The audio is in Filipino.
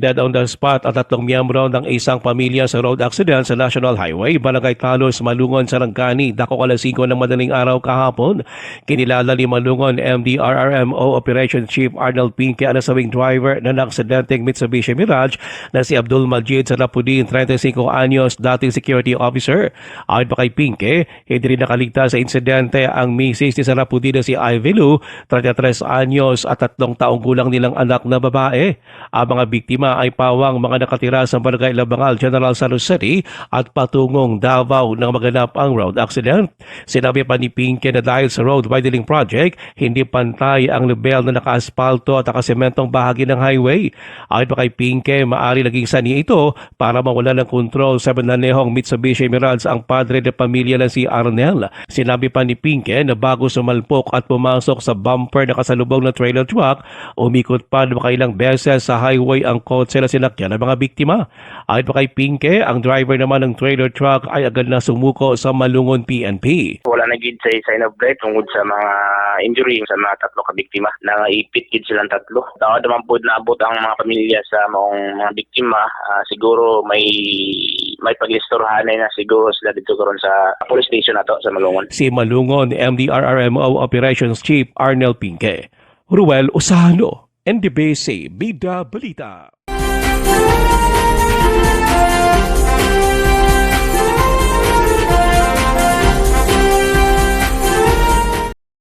Dead on the spot at tatlong miyembro ng isang pamilya sa road accident sa National Highway, Barangay Talos, Malungon, Sarangani, dako alas 5 ng madaling araw kahapon. Kinilala ni Malungon MDRRMO Operation Chief Arnold Pinke ang nasawing driver ng aksidenteng Mitsubishi Mirage na si Abdul Majid Sarapudin, 35 anyos, dating security officer. Ayon pa kay Pinke, hindi rin nakaligtas sa insidente ang misis ni Sarapudin na si Ivy Lu, 33 anyos at tatlong taong gulang nilang anak na babae. Ang mga biktima ay pawang mga nakatira sa Barangay Labangal, General San City at patungong Davao nang maganap ang road accident. Sinabi pa ni Pinke na dahil sa road widening project, hindi pantay ang level na naka-asfalto at nakasementong bahagi ng highway. Ayon pa kay Pinke, maari naging sani ito para mawala ng kontrol sa bananehong Mitsubishi Mirage ang padre de pamilya na si Arnel. Sinabi pa ni Pinke na bago sumalpok at pumasok sa bumper na kasalubong ng trailer truck, umikot pa ng makailang beses sa highway ang kotse na sinakyan ng mga biktima. Ayon pa kay Pinke, ang driver naman ng trailer truck ay agad na sumuko sa Malungon PNP. wala na gid sa sign of death tungod sa mga injury sa mga tatlo ka biktima na ipit gid silang tatlo daw naman po naabot ang mga pamilya sa maong mga biktima ah, siguro may may paglistorhan na siguro sila dito karon sa police station nato sa Malungon Si Malungon MDRRMO Operations Chief Arnel Pinke. Ruel Usano, NDBC Bida Balita.